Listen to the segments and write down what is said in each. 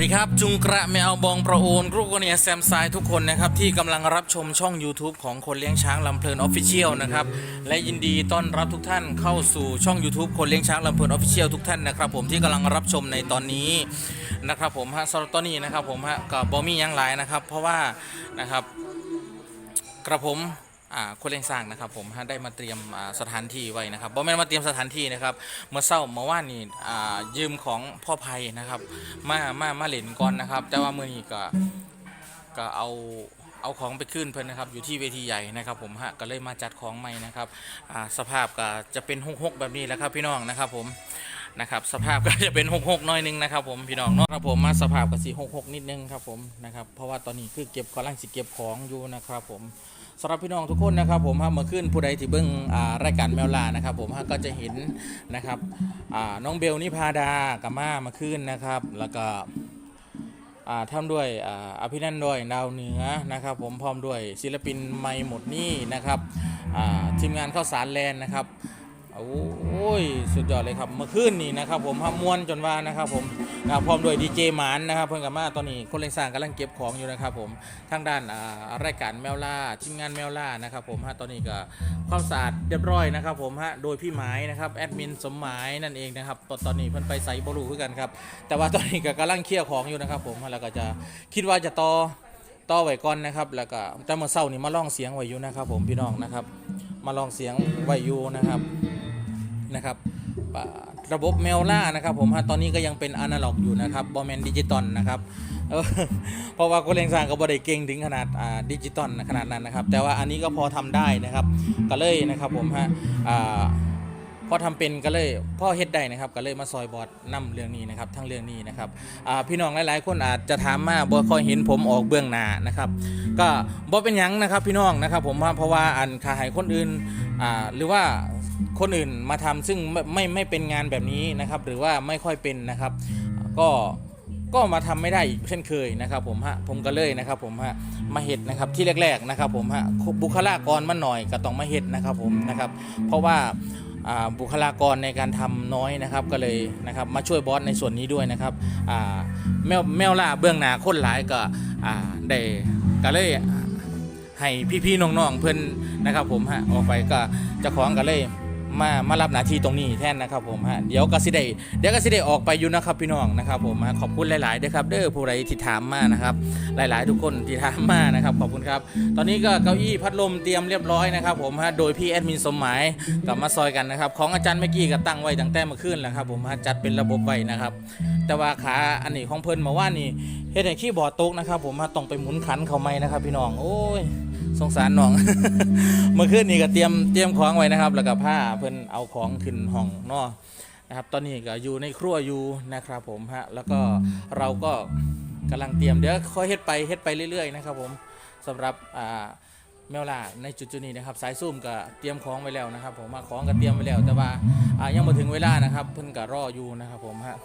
วัสดีครับ จุงกระแมวบองประโอนกรุกเนียแซมซายทุกคนนะครับที่กำลังรับชมช่อง YouTube ของคนเลี้ยงช้างลำเพลินออฟฟิเชียลนะครับและยินดีต้อนรับทุกท่านเข้าสู่ช่อง YouTube คนเลี้ยงช้างลำเพลินออฟฟิเชียลทุกท่านนะครับผมที่กำลังรับชมในตอนนี้นะครับผมฮะสำหรับตอนนี้นะครับผมฮะกับบอมี่ยังหลายนะครับเพราะว่านะครับกระผม คนเลี้ยงสร้างนะครับผมฮะได้มาเตรียมสถานที่ไว้นะครับบ่แม่นมาเตรียมสถานที่นะครับเมื่อเช้าเมื่อวานนี้อ่ายืมของพ่อภัยนะครับมามามาเล่นก่อนนะครับ แต่ว่าเมื้อนี้ก็ก็เอาเอาของไปขึ้นเพิ่นนะครับอยู่ที่เวทีใหญ่นะครับ ผมฮะก็เลยมาจัดของใหม่นะครับอ่าสภาพก็จะเป็นหกๆแบบนี้แหละครับพี่น้องนะครับผมนะครับสภาพก็จะเป็นหกๆหน้อยหนึงนะครับผมพี่น้องเนาะครับผมมาสภาพก็สิหกๆนิดนึงครับผมนะครับเพราะว่าตอนนี้คือเก็บกำลังสิเก็บของอยู่นะครับผม สำหรับพี่น้องทุกคนนะครับ ผมฮะเมื่อขึ้นผู้ใดที่เบิ้งรายการแมวล่านะครับ ผมฮะก็จะเห็นนะครับน้องเบลนิพาดากับมามาขึ้นนะครับ แล้วก็อ่าทำด้วยออภินันด้วยดาวเหนือนะครับ ผมพร้อมด้วยศิลปินไม่หมดนี่นะครับทีมงานข้าวสารแลนด์นะครับ โอ้ยสุดยอดเลยครับเมื่อคืนนี่นะครับผมฮะมวนจนว่านะครับผมพร้อมด้วยดีเจหมานนะครับเพิ่นกับมาตอนนี้คนเล่นสร้างกำลังเก็บของอยู่นะครับผมทางด้านอ่ารายการแมวล่าทีมงานแมวล่านะครับผมฮะตอนนี้ก็ความสะอาดเรียบร้อยนะครับผมฮะโดยพี่หมายนะครับแอดมินสมหมายนั่นเองนะครับตอนตอนนี้เพิ่นไปใส่บรูคือกันครับแต่ว่าตอนนี้ก็กำลังเคลียร์ของอยู่นะครับผมแล้วก็จะคิดว่าจะต่อต่อไว้ก่อนนะครับแล้วก็แต่เมื่อเช้านี่มาลองเสียงไว้อยู่นะครับผมพี่น้องนะครับมาลองเสียงไว้อยู่นะครับ นะครับระบบเมลล่านะครับผมฮะตอนนี้ก็ยังเป็นอนาล็อกอยู่นะครับบอมแมนดิจิตอลนะครับเพราะว่าคนเลงสางก็บ่ได้เก่งถึงขนาดอ่าดิจิตอลขนาดนั้นนะครับ แต่ว่าอันนี้ก็พอทำได้นะครับ ก็เลยนะครับผมฮะ พอทำเป็นก็เลยพ่อเฮ็ดได้นะครับก็เลยมาซอยบอดนํเรื่องนี้นะครับทั้งเรื่องนี้นะครับพี่น้องหลายๆ คนอาจจะถามมาบ่ค่อยเห็นผมออกเบื้องหน้านะครับ ก็บ่เป็นหยังนะครับพี่น้องนะครับผมเพราะว่าอันขาให้คนอื่นหรือว่าคนอื่นมาทำซึ่งไม่ไม่ไม่เป็นงานแบบนี้นะครับ หรือว่าไม่ค่อยเป็นนะครับ ก็ก็มาทำไม่ได้อีกเช่นเคยนะครับผมฮะผมก็เลยนะครับผมฮะมาเห็ดนะครับที่แรกๆนะครับผมฮะบุคลากรมันหน่อยก็ต้องมาเห็ดนะครับผมนะครับ เพราะว่า บุคลากรในการทำน้อยนะครับก็เลยนะครับมาช่วยบอสในส่วนนี้ด้วยนะครับแมวแมวล่าเบื้องหน้าคนหลายก็ได้ก็เลยให้พี่ๆน้องๆเพื่อนนะครับผมฮะออกไปก็จะของก็เลย มามารับหน้าที่ตรงนี้แทนนะครับผมฮะเดี๋ยวก็สิได้เดี๋ยวก็สิได้ออกไปอยู่นะครับพี่น้องนะครับผมฮะขอบคุณหลายๆด้วยครับเด้อผู้ใดที่ถามมานะครับหลาย ๆ ทุกคนที่ถามมานะครับขอบคุณครับ ตอนนี้ก็เก้าอี้พัดลมเตรียมเรียบร้อยนะครับผมฮะโดยพี่แอดมินสมหมายกลับมาซอยกันนะครับของอาจารย์เมื่อกี้ก็ตั้งไว้ตั้งแต่เมื่อคืนแล้วครับผมฮะจัดเป็นระบบไว้นะครับแต่ว่าขาอันนี้ของเพิ่นมาว่านี่เฮ็ดให้คีย์บอร์ดตกนะครับผมฮะต้องไปหมุนขันเขาไม่นะครับพี่น้องโอ้ย สงสารน้อง เมื่อคืนนี้ก็เตรียมเตรียมของไว้นะครับ แล้วก็ผ้าเพิ่นเอาของขึ้นห้องเนาะนะครับ ตอนนี้ก็อยู่ในครัวอยู่นะครับผมฮะแล้วก็เราก็กำลังเตรียมเดี๋ยวค่อยเฮ็ดไปเฮ็ดไปเรื่อยๆนะครับผมสำหรับอ่าแมวล่าในจุดๆนี้นะครับสายซุ่มก็เตรียมของไว้แล้วนะครับ ผมมาของก็เตรียมไว้แล้ว แต่ว่าอ่ายังมาถึงเวลานะครับ เพิ่นก็รออยู่นะครับผมฮะ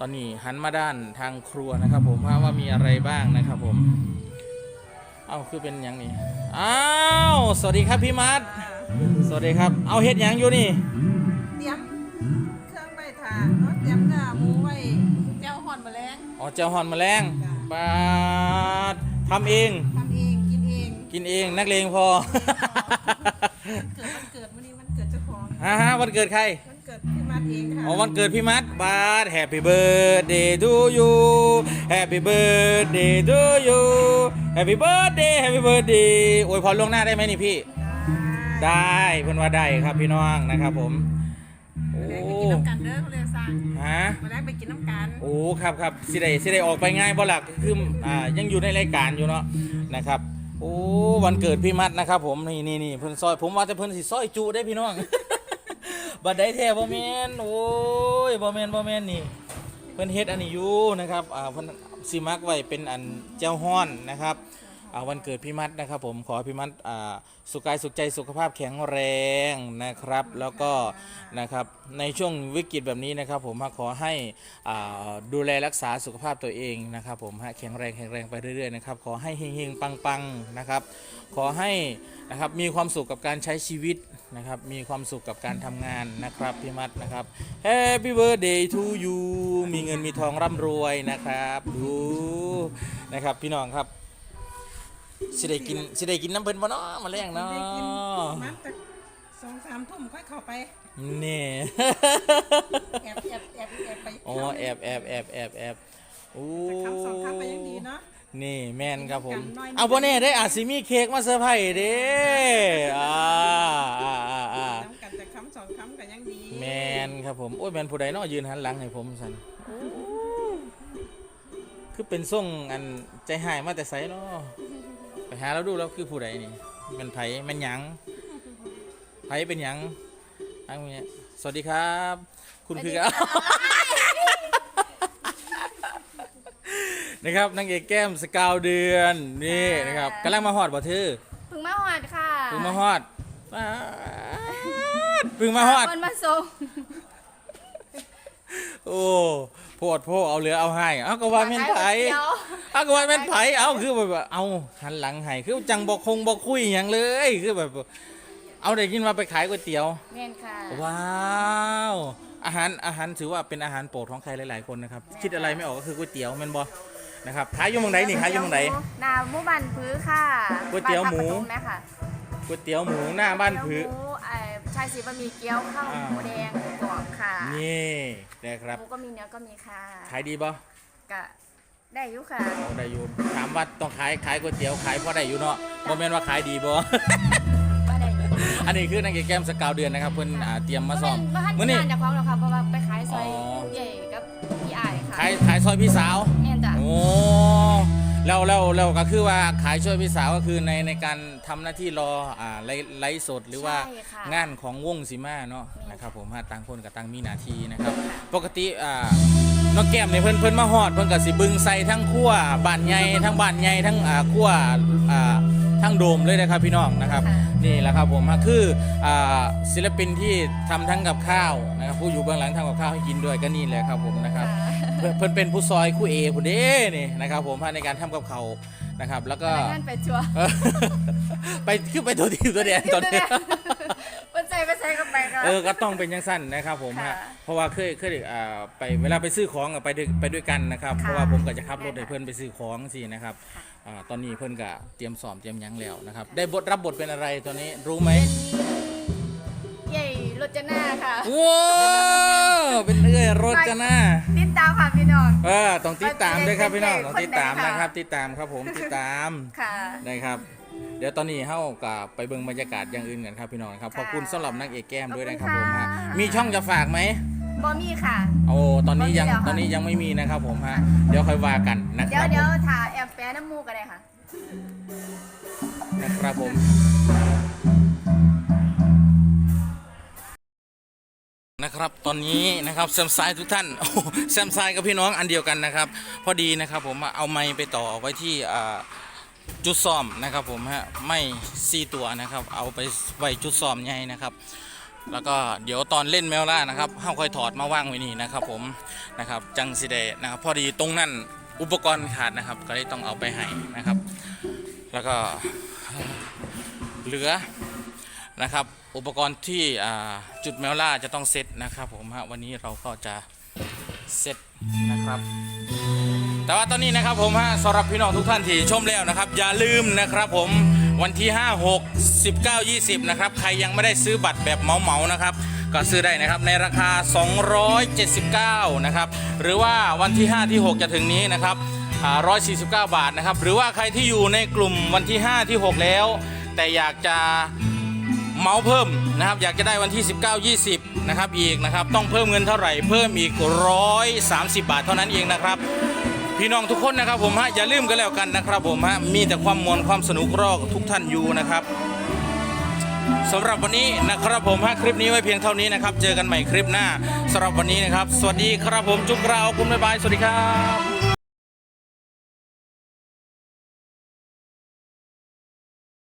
ตอนนี้หันมาด้านทางครัวนะครับ ผมว่ามีอะไรบ้างนะครับผม เอาคือเป็นหยังนี่อ้าวสวัสดีครับพี่มัดสวัสดีครับ เอาเฮ็ดหยังอยู่นี่ เตรียมเครื่องไปทานเนาะเตรียมเนื้อหมูไว้แจ่วห่อนแมลงอ๋อเจ้าหอนแมลงปาดทำเอง ทำเองกินเองกินเองนักเลงพอ เกิดวันเกิดวันนี้วันเกิดเจ้าของ ฮ่าฮะวันเกิดใครวันเกิดพี่ มัดเองค่ะอ๋อวันเกิดพี่มัดบาด Happy birthday to you Happy birthday to you Happy birthday Happy birthday อวยพรล่วงหน้าได้ไหมนี่พี่ ได้เพิ่นว่าได้ครับพี่น้องนะครับผมโอ้มาแรกไปกินน้ำกันเด้อเขาเลยสั่งฮะมาแรกไปกินน้ำกันโอ้ครับครับสิได้สิได้ออกไปง่ายบ่หลักคืออ่ายังอยู่ในรายการอยู่เนาะนะครับโอ้วันเกิดพี่มัดนะครับผมนี่นี่นี่เพิ่นซอยผมว่าจะเพิ่นสิซอยจุได้พี่น้อง บัดได้แท้บ่แม่นโอ้ยบ่แม่นบ่แม่นนี่เพิ่นเฮ็ดอันนี้อยู่นะครับอ่าเพิ่นสิมักไว้เป็นอันเจ้าฮ้อนนะครับอ่าวันเกิดพี่มัดนะครับ ผมขอให้พี่มัดอ่าสุขกายสุขใจสุขภาพแข็งแรงนะครับ แล้วก็นะครับในช่วงวิกฤตแบบนี้นะครับ ผมขอให้อ่าดูแลรักษาสุขภาพตัวเองนะครับ ผมฮะแข็งแรงแข็งแรงไปเรื่อยๆนะครับขอให้เฮงๆปังๆนะครับ ขอให้นะครับมีความสุขกับการใช้ชีวิต นะครับ มีความสุขกับการทำงานนะครับพี่มัดนะครับ Happy birthday to you มีเงินมีทองร่ำรวยนะครับดูนะครับพี่น้องครับสิได้กินสิได้กินน้ำเพิ่นบ่เนาะมาแรงเนาะได้กินมันแต่สองสามทุ่มค่อยเข้าไปนี่แอบแอบแอบแอบไปอ๋อแอบแอบแอบแอบแอบโอ้แต่คำสองคำไปยังดีเนาะ นี่แม่นครับผมกันน้อยนิดเอาบ่แน่ได้อาจสิมีเค้กมาเซอร์ไพรส์เด้อ่าอ่าอ่าอ่าน้ำกันแต่คำสองคำก็ยังดีแมนครับผม โอ้ยแมนผู้ใดเนาะยืนหันหลังให้ผมสันคือเป็นส่งอันใจหายมาแต่ไสเนาะไปหาแล้วดูแล้วคือผู้ใดนี่เป็นไผแมันหยังไผเป็นหยังอังเนี้ยสวัสดีครับ คุณคือกัน นะครับนางเอกแก้มสกาวเดือนนี่นะครับกำลังมาฮอดบ่เธอพึ่งมาหอดค่ะเพิ่งมาฮอดป๊าดเพิ่งมาฮอด คนมาส่งโอ้โพดโพเอาเหลือเอาให้เอาก็ว่าแม่นไผเดี๋ยวเอาก็ว่าแม่นไผเอาคือแบบว่าเอาหันหลังให้คือจังบ่คงบ่คุยหยังเลยคือแบบ เอาได้ยินว่าไปขายก๋วยเตี๋ยว แม่นค่ะ ว้าวอาหารอาหารถือว่าเป็นอาหารโปรดของใครหลาย ๆ คนนะครับ คิดอะไรไม่ออกก็คือก๋วยเตี๋ยวแม่นบ่ นะครับขายอยู่เมืองไหนนี่ขายอยู่เมืองไหนนาหมูบันพื้ค่ะก๋วยเตี๋ยวหมู บ้านท่าปะตูแม่ค่ะก๋วยเตี๋ยวหมูหน้าบ้านผือ ก๋วยเตี๋ยวหมูเอ่อชายสีบะหมี่เกี๊ยวข้าวอ่าหมูแดงกรอบค่ะนี่นะครับหมูก็มีเนื้อก็มีค่ะขายดีบ่กะได้อยู่ค่ะเอาได้อยู่ถามว่าต้องขายขายก๋วยเตี๋ยวขายพอได้อยู่เนาะบ่แม่นว่าขายดีบ่ ก็ได้อยู่อันนี้คือนางเอกแก้มสกาวเดือนนะครับเพิ่นอ่าเตรียมมาซ้อมบ้านมื้อที่นี้งานจากของเราค่ะเพราะว่าไปขายซอยอ๋อ ใหญ่กับพี่ไอ้ายค่ะขายขายซอยพี่สาว แม่ นจ้ะโอ้แล้วแล้วแล้วก็คือว่าขายช่วยพี่สาวก็คือในในการทำหน้าที่รออ่าไลฟ์ไลฟ์สดหรือว่าใช่ค่ะงานของวงซิมาเนาะนะครับผมฮะต่างคนกับต่างมีหน้าที่นะครับค่ะปกติอ่าน้องแก้มเนี่ยเพิ่นเพิ่นมาฮอดเพิ่นก็สิบึงใส่ทั้งขั้วบ้านใหญ่ทั้งบ้านใหญ่ทั้งอ่าขั้วอ่าทั้งโดมเลยนะครับพี่น้องนะครับค่ะ นี่แหละครับผมฮะคืออ่าศิลปินที่ทำทั้งกับข้าวนะครับผู้อยู่เบื้องหลังทำกับข้าวให้กินด้วยก็นี่แหละครับผมนะครับเพิ่น เพิ่นเป็นผู้ซอยคู่เอผู้เด้นี่นะครับผมพาในการทำกับเขาวนะครับ แล้วก็พนักงานไปชัวร์เออไปคือไปตัวทีตัวเดียวตอนนี้วันใจไปใส่ก็ไปค่ะเออ ก็ต้องเป็นยังสั้นนะครับผมฮะ ค่ะเพราะว่าเคยเคยอ่าไปเวลาไปซื้อของอะไปด้วยไปด้วยกันนะครับ ค่ะเพราะว่าผมก็จะขับรถค่ะให้เพื่อนไปซื้อของสินะครับอ่าตอนนี้เพื่อนก็เตรียมสอบเตรียมหยังแล้วนะครับ ได้บทรับบทเป็นอะไรตอนนี้รู้ไหมใหญ่รถจนาค่ะ ว้าว เป็นเอ้ยรถกันนะติดตามค่ะพี่น้องเออต้องติดตามด้วยครับพี่น้องต้องคนติดใดตามค่ะนะครับ ติดตามครับผมติดตามค่ะนะครับ เดี๋ยวตอนนี้เฮากับไปเบิ่งบรรยากาศอย่างอื่นกันครับพี่น้องครับขอบคุณสำหรับนางเอกแก้มด้วยนะครับผมฮะขอบคุณค่ะมีช่องจะฝากไหมบอมี่ค่ะ โอ้ ตอนนี้ยังบ่มีแล้วค่ะตอนนี้ยังไม่มีนะครับผมฮะ เดี๋ยวค่อยว่ากันนะคเดี๋ยรัวบผเดี๋ยวมถ่าแอบแปะน้ำมูกกันเลยค่ะ นะครับผม นะครับ ตอนนี้นะครับแซมไซด์ทุกท่านแซมไซด์กับพี่น้องอันเดียวกันนะครับ พอดีนะครับผมเอาไม้ไปต่อไว้ที่จุดซ่อมนะครับผมฮะไม่ซีตัวนะครับ เอาไปไว้จุดซ่อมใหญ่นะครับแล้วก็เดี๋ยวตอนเล่นแมวล่านะครับเฮาค่อยถอดมาว่างไว้นี่นะครับผมนะครับจังสิเดนะครับ พอดีตรงนั้นอุปกรณ์ขาดนะครับ ก็เลยต้องเอาไปให้นะครับ แล้วก็เหลือนะครับ อุปกรณ์ที่จุดแมวล่าจะต้องเซตนะครับผมฮะวันนี้เราก็จะเซตนะครับ แต่ว่าตอนนี้นะครับผมฮะสำหรับพี่น้องทุกท่านที่ชมแล้วนะครับ อย่าลืมนะครับผมวันที่ 5 6 19 20 นะครับ ใครยังไม่ได้ซื้อบัตรแบบเหมาๆนะครับก็ซื้อได้นะครับในราคา 279 นะครับ หรือว่าวันที่ 5 ที่ 6 จะถึงนี้นะครับอ่า149 บาทนะครับ หรือว่าใครที่อยู่ในกลุ่มวันที่ 5 ที่ 6 แล้ว แต่อยากจะ เมาส์เพิ่มนะครับ อยากจะได้วันที่ 19 20 นะครับอีกนะครับ ต้องเพิ่มเงินเท่าไหร่เพิ่มอีก 130 บาทเท่านั้นเองนะครับ พี่น้องทุกคนนะครับผมฮะอย่าลืมกันแล้วกันนะครับผมฮะมีแต่ความมวลความสนุกรอกทุกท่านอยู่นะครับสำหรับวันนี้นะครับผมฮะคลิปนี้ไว้เพียงเท่านี้นะครับ เจอกันใหม่คลิปหน้าสำหรับวันนี้นะครับ สวัสดีครับผมจุ๊บกราคุณบ๊ายบายสวัสดีครับ